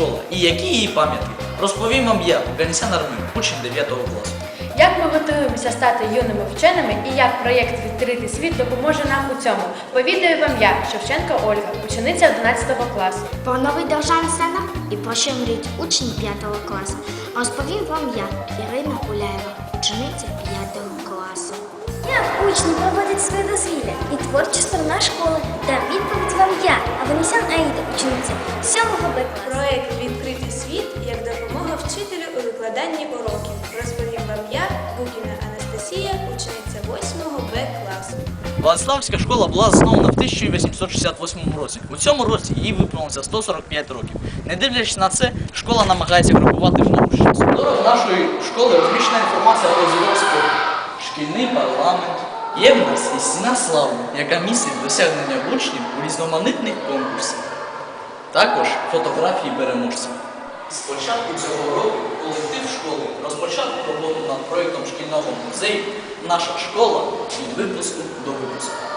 школа і які її пам'ятки? Розповім вам я, Ганісян Армин, учень 9 класу. Як ми готуємося стати юними вченими і як проєкт Відкритий світ допоможе нам у цьому? Повідаю вам я, Шевченко Ольга, учениця 11 класу. Про новий державний стандарт і про що мріють учні 5 класу. Розповім вам я, Ірина Гуляєва, учениця 5 класу. Як учні проводять своє дозвілля і творча сторона школи? Та відповідь вам я, Аванесян Аїда, учениця 7 Б. Проект Відкритий світ як допомога вчителю у викладанні уроків. Розповім вам я, Букіна Анастасія, учениця 8 Б класу. Владиславська школа була заснована в 1868 році. У цьому році їй виповнилося 145 років. Не дивлячись на це, школа намагається крокувати в з часом. Нашої школи розміщена інформація про зірок спорту. Шкільний парламент. Є в нас і стіна слави, яка містить досягнення учнів у різноманітних конкурсах. Також фотографії переможців. З початку цього року колектив школи розпочав роботу над проєктом шкільного музею Наша школа від випуску до випуску.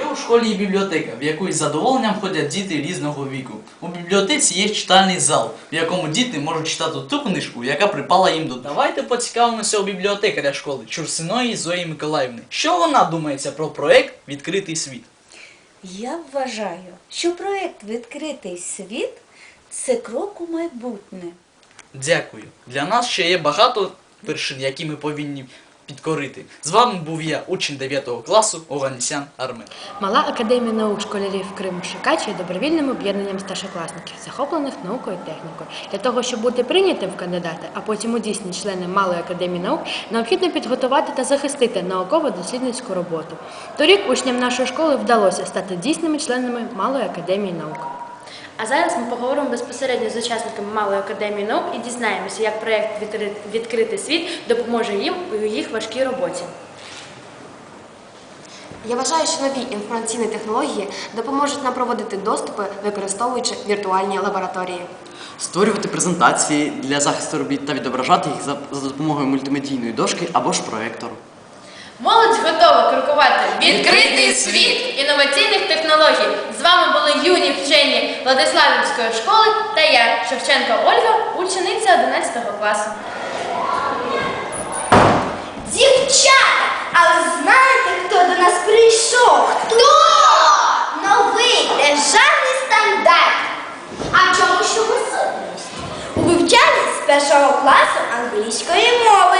Є у школі і бібліотека, в яку із задоволенням ходять діти різного віку. У бібліотеці є читальний зал, в якому діти можуть читати ту книжку, яка припала їм до. Давайте поцікавимося у бібліотекаря школи Чурсиної Зої Миколаївни. Що вона думається про проект Відкритий світ? Я вважаю, що проєкт Відкритий світ це крок у майбутнє. Дякую. Для нас ще є багато вершин, які ми повинні підкорити. З вами був я, учень 9 класу Оганісян Армен. Мала академія наук школярів Криму Шикач є добровільним об'єднанням старшокласників, захоплених наукою і технікою. Для того, щоб бути прийнятим в кандидати, а потім у дійсні члени Малої академії наук, необхідно підготувати та захистити науково-дослідницьку роботу. Торік учням нашої школи вдалося стати дійсними членами Малої академії наук. А зараз ми поговоримо безпосередньо з учасниками Малої академії наук і дізнаємося, як проєкт Відкритий світ допоможе їм у їх важкій роботі. Я вважаю, що нові інформаційні технології допоможуть нам проводити доступи, використовуючи віртуальні лабораторії. Створювати презентації для захисту робіт та відображати їх за, допомогою мультимедійної дошки або ж проектору. Молодь готова крокувати відкритий світ інноваційних технологій. З вами були юні вчені Владиславівської школи та я, Шевченко Ольга, учениця 11 класу. Дівчата, а ви знаєте, хто до нас прийшов? Хто? Новий державний стандарт. А в чому ж ви У вивчанні з першого класу англійської мови.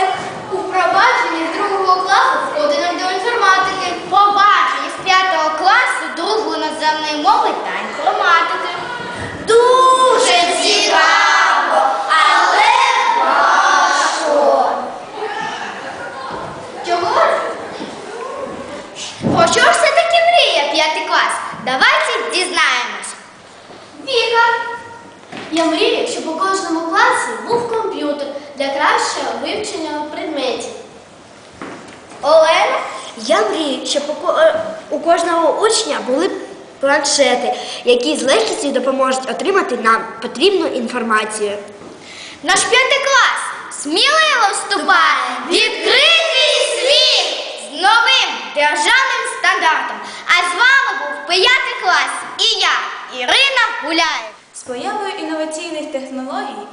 У впровадженні з другого класу входимо до інформатики. Побачення з п'ятого класу до іноземної мови та інформатики. Дуже цікаво, але важко. Чого? Про що ж все-таки мріє п'ятий клас? Давайте дізнаємось. Віка. Я мрію, щоб у кожному класі був комп'ютер для кращого вивчення предметів. Олена? Я мрію, щоб у, е, у кожного учня були планшети, які з легкістю допоможуть отримати нам потрібну інформацію. Наш п'ятий клас сміливо вступає в відкритий світ з новим державним стандартом. А з вами був п'ятий клас і я, Ірина Гуляєв. Появою інноваційних технологій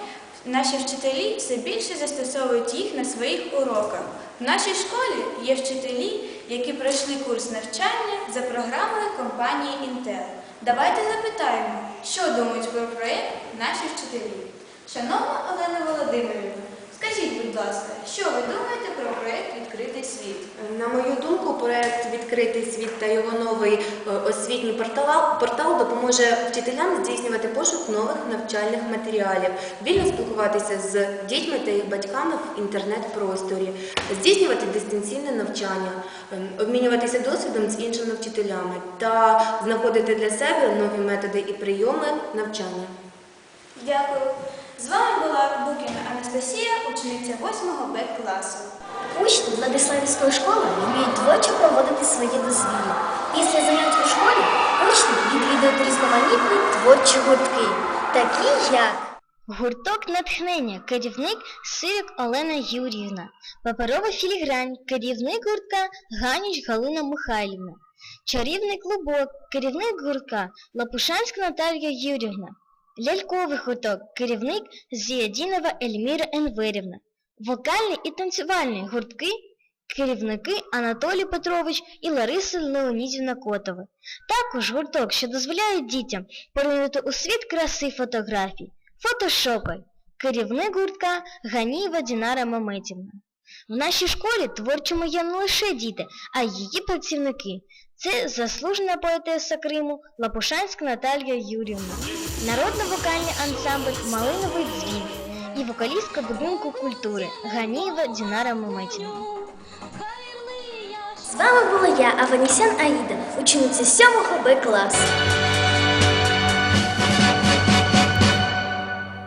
наші вчителі все більше застосовують їх на своїх уроках. В нашій школі є вчителі, які пройшли курс навчання за програмою компанії Intel. Давайте запитаємо, що думають про проєкт наші вчителі. Шановна Олена Володимирівна, скажіть, будь ласка, що ви думаєте про проєкт Відкритий світ? На мою думку, проект Відкритий світ та його новий е, освітній портал, портал допоможе вчителям здійснювати пошук нових навчальних матеріалів, вільно спілкуватися з дітьми та їх батьками в інтернет-просторі, здійснювати дистанційне навчання, ем, обмінюватися досвідом з іншими вчителями та знаходити для себе нові методи і прийоми навчання. Дякую. З вами була Букіна Анастасія, учениця 8 Б класу. Учні Владиславівської школи вміють творчо проводити свої дозвілля. Після занять у школі учні відвідують різноманітні творчі гуртки, такі як Гурток натхнення, керівник Сивік Олена Юріївна, паперова філігрань, керівник гуртка Ганіч Галина Михайлівна, чарівний клубок, керівник гуртка Лапушанська Наталія Юрівна, Ляльковий гурток, керівник Зіядінова Ельміра Енверівна. Вокальний і танцювальний гуртки, керівники Анатолій Петрович і Лариса Леонідівна Котова. Також гурток, що дозволяє дітям поринути у світ краси фотографій, фотошопи, керівник гуртка Ганієва Дінара Маметівна. В нашій школі творчому є не лише діти, а й її працівники. Це заслужена поетеса Криму Лапушанська Наталія Юрівна, народно-вокальний ансамбль Малиновий дзвін і вокалістка будинку культури Ганієва Дінара Маметівна. З вами була я, Аванісян Аїда, учениця 7 Б класу.